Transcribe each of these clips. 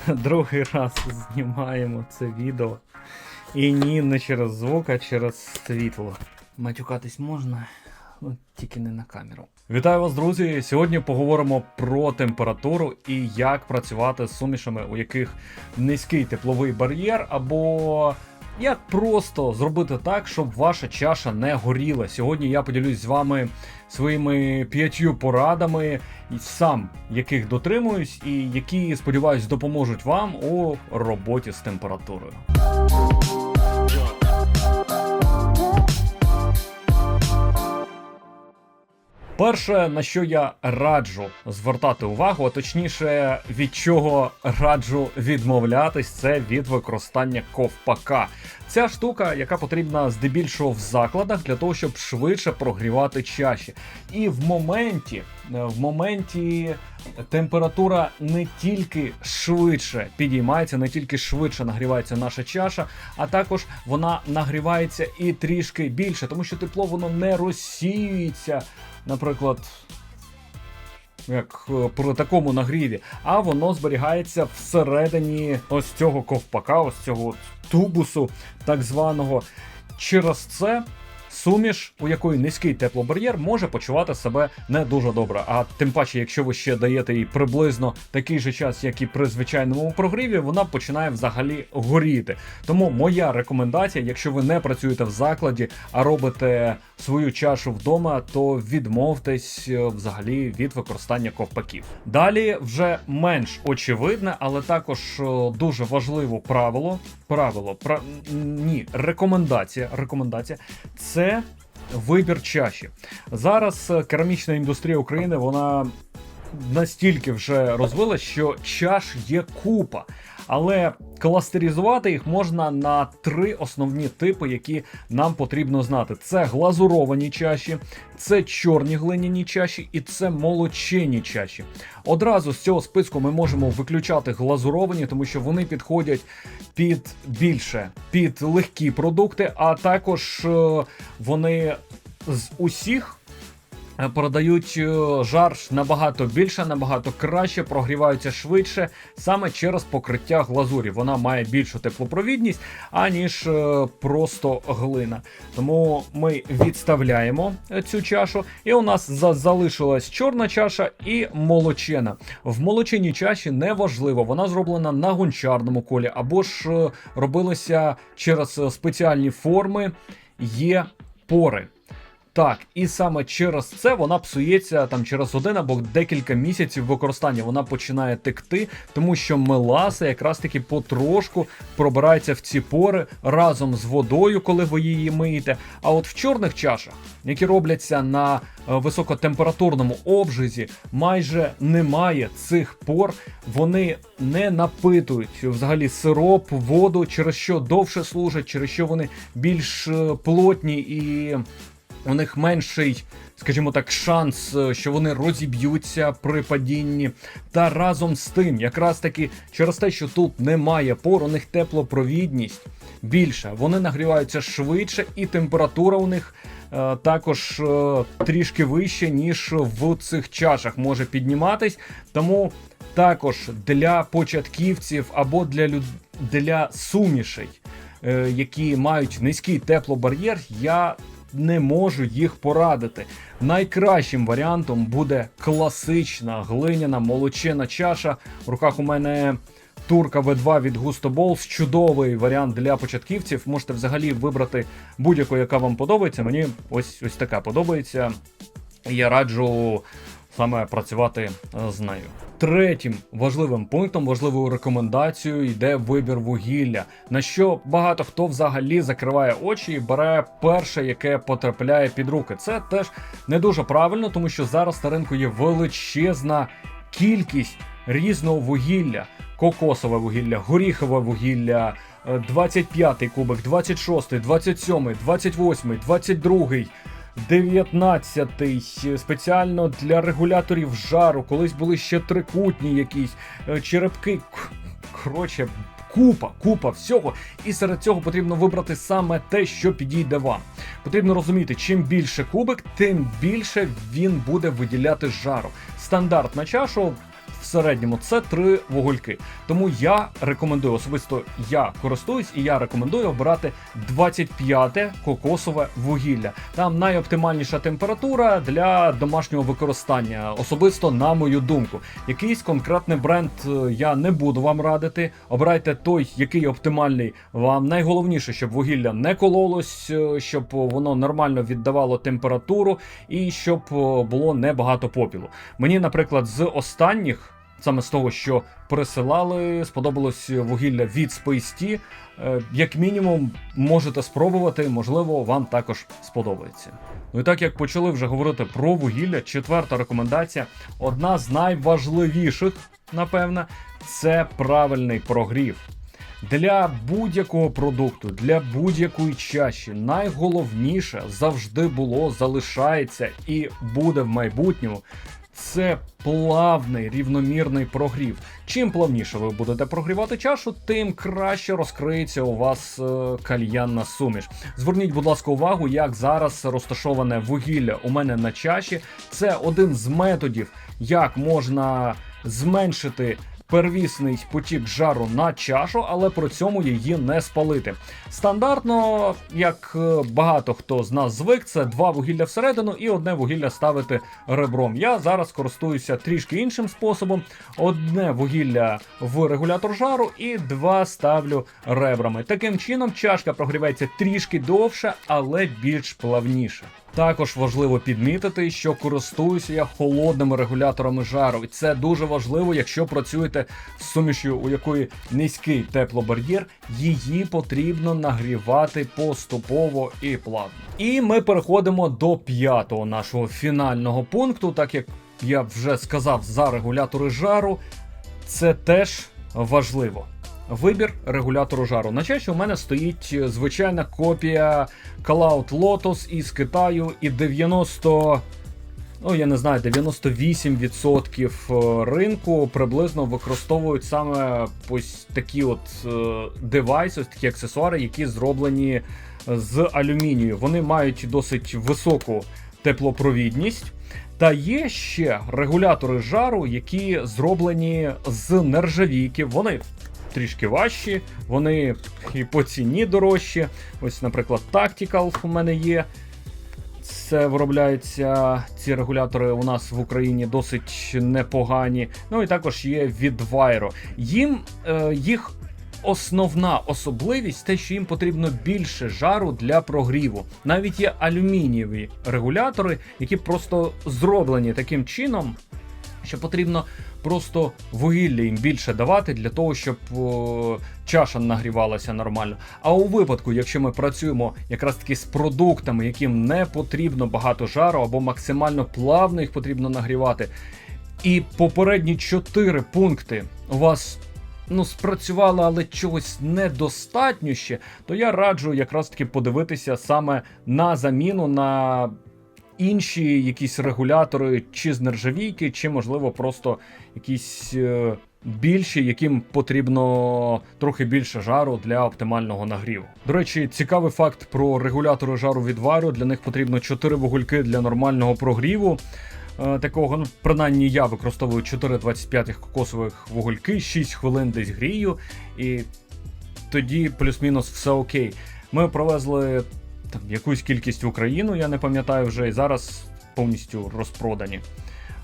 Другий раз знімаємо це відео. І ні, не через звук, а через світло. Матюкатись можна, ну тільки не на камеру. Вітаю вас, друзі! Сьогодні поговоримо про температуру і як працювати з сумішами, у яких низький тепловий бар'єр, або як просто зробити так, щоб ваша чаша не горіла. Сьогодні я поділюсь з вами своїми п'ятью порадами, сам яких дотримуюсь, і які, сподіваюсь, допоможуть вам у роботі з температурою. Перше, на що я раджу звертати увагу, а точніше, від чого раджу відмовлятись, це від використання ковпака. Ця штука, яка потрібна здебільшого в закладах для того, щоб швидше прогрівати чаші. І в моменті, е, в моменті температура не тільки швидше підіймається, не тільки швидше нагрівається наша чаша, а також вона нагрівається і трішки більше, тому що тепло воно не розсіюється, наприклад. Як е, при такому нагріві, а воно зберігається всередині ось цього ковпака, ось цього тубусу, так званого. Через це суміш, у якої низький теплобар'єр, може почувати себе не дуже добре. А тим паче, якщо ви ще даєте їй приблизно такий же час, як і при звичайному прогріві, вона починає взагалі горіти. Тому моя рекомендація, якщо ви не працюєте в закладі, а робите свою чашу вдома, то відмовтесь е, взагалі від використання ковпаків. Далі вже менш очевидне, але також е, дуже важливе правило. Правило, пра... ні, рекомендація. Рекомендація це вибір чаші. Зараз е, керамічна індустрія України вона настільки вже розвилась, що чаш є купа. Але кластеризувати їх можна на три основні типи, які нам потрібно знати: це глазуровані чаші, це чорні глиняні чаші і це молочені чаші. Одразу з цього списку ми можемо виключати глазуровані, тому що вони підходять під більше під легкі продукти, а також е, вони з усіх. Е, Продають е, жар набагато більше, набагато краще, прогріваються швидше саме через покриття глазурі. Вона має більшу теплопровідність, аніж е, просто глина. Тому ми відставляємо цю чашу, і у нас залишилась чорна чаша і молочена. В молоченій чаші неважливо, вона зроблена на гончарному колі або ж робилася через спеціальні форми, є пори. Так, і саме через це вона псується там через один або декілька місяців використання. Вона починає текти, тому що меласа якраз таки потрошку пробирається в ці пори разом з водою, коли ви її миєте. А от в чорних чашах, які робляться на е, високотемпературному обжизі, майже немає цих пор. Вони не напитують взагалі сироп, воду, через що довше служать, через що вони більш е, плотні і у них менший, скажімо так, шанс, е, що вони розіб'ються при падінні. Та разом з тим, якраз таки через те, що тут немає пор, у них теплопровідність більша. Вони нагріваються швидше, і температура у них е, також е, трішки вище, ніж в цих чашах може підніматись. Тому також для початківців або для люд... для сумішей, е, які мають низький теплобар'єр, я не можу їх порадити. Найкращим варіантом буде класична глиняна молочена чаша. В руках у мене турка V2 від Gusto Balls. Чудовий варіант для початківців. Можете взагалі вибрати будь-яку, яка вам подобається. Мені ось ось така подобається. Я раджу саме працювати з нею. Третім важливим пунктом, важливою рекомендацією йде вибір вугілля, на що багато хто взагалі закриває очі і бере перше, яке потрапляє під руки. Це теж не дуже правильно, тому що зараз на ринку є величезна кількість різного вугілля: кокосове вугілля, горіхове вугілля, е, 25-й кубик, 26-й, 27-й, 28-й, 22-й. 19-й спеціально для регуляторів жару. Колись були ще трикутні якісь е, черепки. Коротше, купа, купа всього. І серед цього потрібно вибрати саме те, що підійде вам. Потрібно розуміти, чим більше кубик, тим більше він буде виділяти жару. Стандарт на чашу в середньому це три вугольки. Тому я рекомендую, особисто я користуюсь і я рекомендую обирати 25 кокосове вугілля. Там найоптимальніша температура для домашнього використання, особисто на мою думку. Якийсь конкретний бренд е, я не буду вам радити. Обирайте той, який оптимальний вам. Найголовніше, щоб вугілля не кололось, е, щоб воно нормально віддавало температуру і щоб е, було небагато попілу. Мені, наприклад, з останніх. Саме з того, що присилали, сподобалось вугілля від Space. Е, Як мінімум, можете спробувати, можливо, вам також сподобається. Ну і так як почали вже говорити про вугілля, четверта рекомендація, одна з найважливіших, напевно, це правильний прогрів. Для будь-якого продукту, для будь-якої чаші, найголовніше завжди було, залишається і буде в майбутньому. Це плавний рівномірний прогрів. Чим плавніше ви будете прогрівати чашу, тим краще розкриється у вас е, кальянна суміш. Зверніть, будь ласка, увагу, як зараз розташоване вугілля у мене на чаші. Це один з методів, як можна зменшити первісний потік жару на чашу, але при цьому її не спалити. Стандартно, як е, багато хто з нас звик, це два вугілля всередину і одне вугілля ставити ребром. Я зараз користуюся трішки іншим способом: одне вугілля в регулятор жару і два ставлю ребрами. Таким чином, чашка прогрівається трішки довше, але більш плавніше. Також важливо підмітити, що користуюся я холодними регуляторами жару, і це дуже важливо, якщо працюєте з сумішю, у якої низький теплобар'єр, її потрібно нагрівати поступово і плавно. І ми переходимо до п'ятого нашого фінального пункту, так як я вже сказав за регулятори жару, це теж важливо. Вибір регулятору жару. На чаші у мене стоїть е, звичайна копія Cloud Lotus із Китаю і 90. Ну, я не знаю, 98% ринку приблизно використовують саме ось такі от е, девайси, ось такі аксесуари, які зроблені з алюмінію. Вони мають досить високу теплопровідність. Та є ще регулятори жару, які зроблені з нержавійки. Вони трішки важчі, вони і по ціні дорожчі. Ось, наприклад, Tactical у мене є. Це виробляються ці регулятори у нас в Україні досить непогані. Ну і також є від Viro. Їм е, їх основна особливість те, що їм потрібно більше жару для прогріву. Навіть є алюмінієві регулятори, які просто зроблені таким чином, що потрібно просто вугілля їм більше давати для того, щоб о, чаша нагрівалася нормально. А у випадку, якщо ми працюємо якраз таки з продуктами, яким не потрібно багато жару або максимально плавно їх потрібно нагрівати. І попередні чотири пункти у вас ну, спрацювало, але чогось недостатньо ще, то я раджу якраз таки подивитися саме на заміну на інші якісь регулятори, чи з нержавійки, чи, можливо, просто якісь е, більші, яким потрібно трохи більше жару для оптимального нагріву. До речі, цікавий факт про регулятори жару від Varo. Для них потрібно 4 вугольки для нормального прогріву. Е, Такого, ну, принаймні, я використовую 4 25 кокосових вугольки, 6 хвилин десь грію, і тоді плюс-мінус все окей. Ми провезли там якусь кількість в Україну, я не пам'ятаю вже, і зараз повністю розпродані.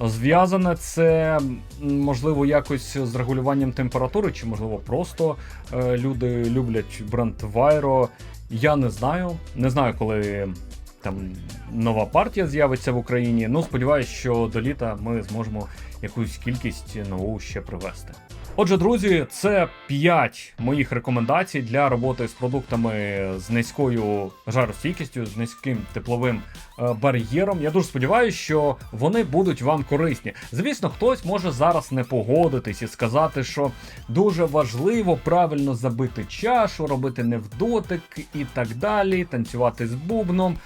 Зв'язане це можливо якось з регулюванням температури, чи можливо просто е, люди люблять бренд Viro. Я не знаю. Не знаю, коли там нова партія з'явиться в Україні. Ну, сподіваюся, що до літа ми зможемо якусь кількість нову ще привезти. Отже, друзі, це 5 моїх рекомендацій для роботи з продуктами з низькою жаростійкістю, з низьким тепловим е, бар'єром. Я дуже сподіваюся, що вони будуть вам корисні. Звісно, хтось може зараз не погодитись і сказати, що дуже важливо правильно забити чашу, робити не в дотик і так далі, танцювати з бубном.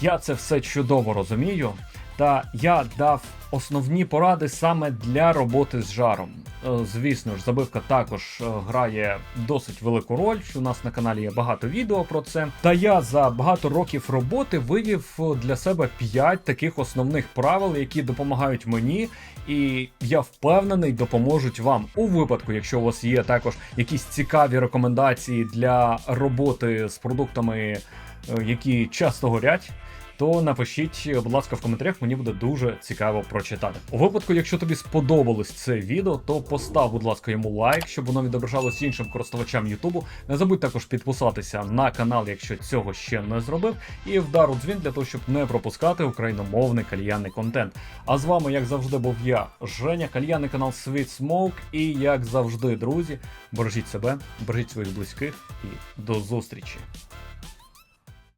Я це все чудово розумію. Та я дав основні поради саме для роботи з жаром. Е, Звісно ж, забивка також е, грає досить велику роль. У нас на каналі є багато відео про це. Та я за багато років роботи вивів для себе 5 таких основних правил, які допомагають мені, і я впевнений, допоможуть вам у випадку, якщо у вас є також якісь цікаві рекомендації для роботи з продуктами, е, які часто горять. То напишіть, будь ласка, в коментарях, мені буде дуже цікаво прочитати. У випадку, якщо тобі сподобалось це відео, то постав, будь ласка, йому лайк, щоб воно відображалось іншим користувачам Ютубу. Не забудь також підписатися на канал, якщо цього ще не зробив, і вдар у дзвін для того, щоб не пропускати україномовний кальянний контент. А з вами, як завжди, був я, Женя, кальянний канал Sweet Smoke. І як завжди, друзі, бережіть себе, бережіть своїх близьких і до зустрічі.